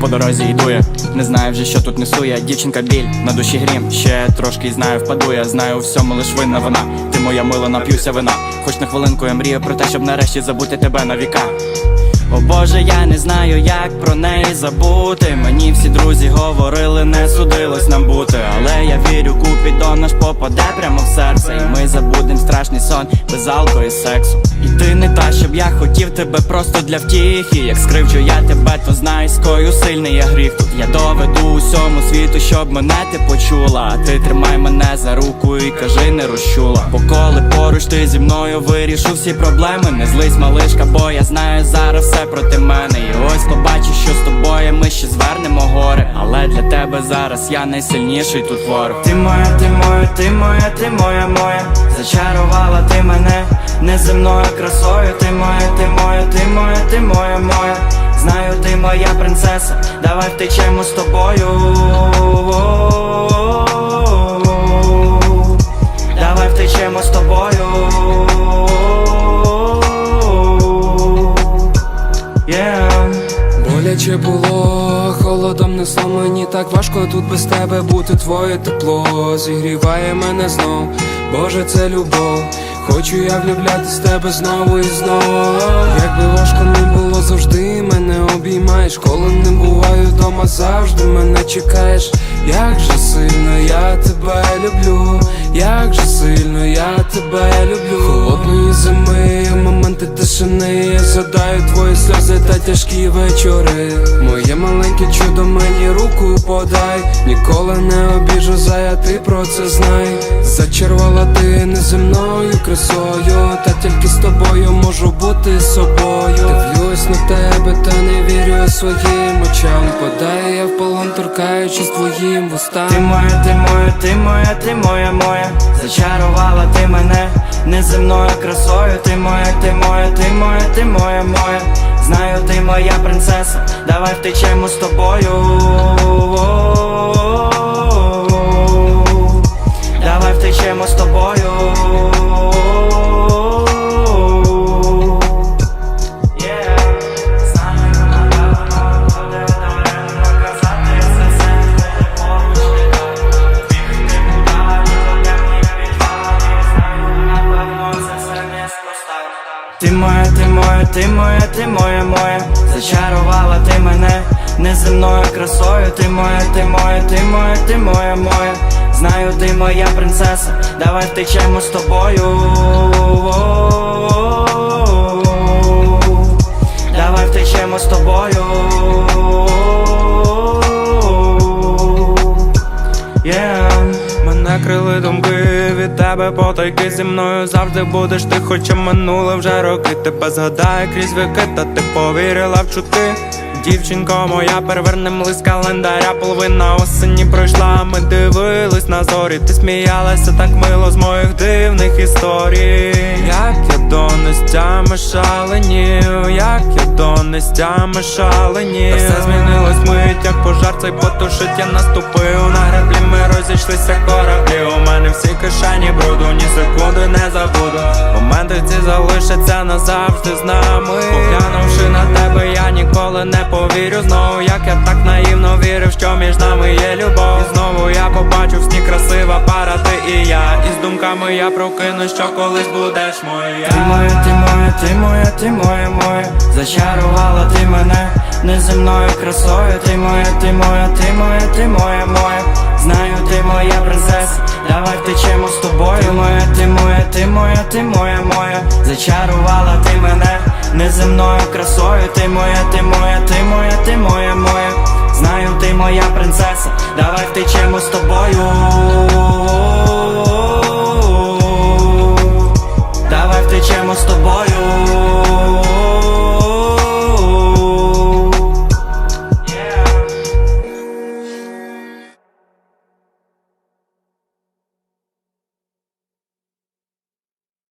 по дорозі йду я Не знаю вже, що тут несу я Дівчинка біль, на душі грім. Ще трошки й знаю, впаду я Знаю у всьому лиш винна вона. Ти моя мила, нап'юся вина Хоч на хвилинку я мрію про те, щоб нарешті забути тебе на віка О Боже, я не знаю, як про неї забути. Мені всі друзі говорили, не судилось нам бути. Але я вірю, Купідон наш попаде прямо в серце. І ми забудем страшний сон без алко і сексу. І ти не та, щоб я хотів тебе просто для втіхи. Як скривчу я тебе, то знай, скою сильний я гріх. Тут я доведу усьому світу, щоб мене ти почула. А ти тримай мене за руку і кажи, не розчула. Бо коли поруч ти зі мною вирішу всі проблеми. Не злись, малишка, бо я знаю зараз все проти мене. І ось побачиш, що з тобою ми ще звернемо гори. Але для тебе зараз я найсильніший тут ворог. Ти моя, ти моя, ти моя, ти моя, моя. Зачарувала ти мене неземною красою. Ти моя, ти моя, ти моя, ти моя, моя. Знаю, ти моя принцеса. Давай втечемо з тобою. Давай втечемо з тобою. Боляче було, холодом несло мені так важко тут без тебе бути твоє тепло зігріває мене знов, Боже, це любов. Хочу я влюблятись в тебе знову і знову. Якби важко не було, завжди мене обіймаєш. Коли не буваю вдома, завжди мене чекаєш. Як же сильно я тебе люблю, як же сильно я тебе люблю. Холодної зими, тишини, я згадаю твої сльози та тяжкі вечори. Моє маленьке чудо, мені руку подай. Ніколи не обіжу, зая, ти про це знай. Зачарувала ти неземною красою, та тільки з тобою можу бути собою. Дивлюсь на тебе, та не вірю своїм очам. Падаю я торкаючись твоїм вустам. Ти моя, ти моя, ти моя, ти моя, моя. Зачарувала ти мене неземною красою. Ти моя, ти моя, ти моя, ти моя, моя. Знаю, ти моя принцеса. Давай втечемо з тобою. Ти моя, ти моя, ти моя, ти моя, моя, зачарувала ти мене неземною красою. Ти моя, ти моя, ти моя, ти моя, моя. Знаю, ти моя принцеса, давай втечемо з тобою. Давай втечемо з тобою. Тебе потайки зі мною завжди будеш ти, хоча минуло вже роки. Тебе згадає крізь віки, та ти повірила в чути. Дівчинко моя, перевернем лист календаря, половина осені пройшла. Ми дивились на зорі, ти сміялася так мило з моїх дивних історій. Як я до нестями шаленів, як я до нестями шаленів. Та все змінилось мить, як пожар цей потушить, я наступив на греблі, ми розійшлися назавжди з нами. Поглянувши на тебе, я ніколи не повірю знову, як я так наївно вірив, що між нами є любов. І знову я побачу в сні красива пара, ти і я. І з думками я прокину, що колись будеш моя. Ти моя, ти моя, ти моя, ти моя, моя, зачарувала ти мене неземною красою. Ти моя, ти моя, ти моя, ти моя, моя. Знаю, ти моя принцеса, давай втечемо з тобою. Моя, ти моя, ти моя, ти моя, моя. Зачарувала ти мене неземною красою. Ти моя, ти моя, ти моя, ти моя, моя. Знаю, ти моя принцеса. Давай втечемо з тобою.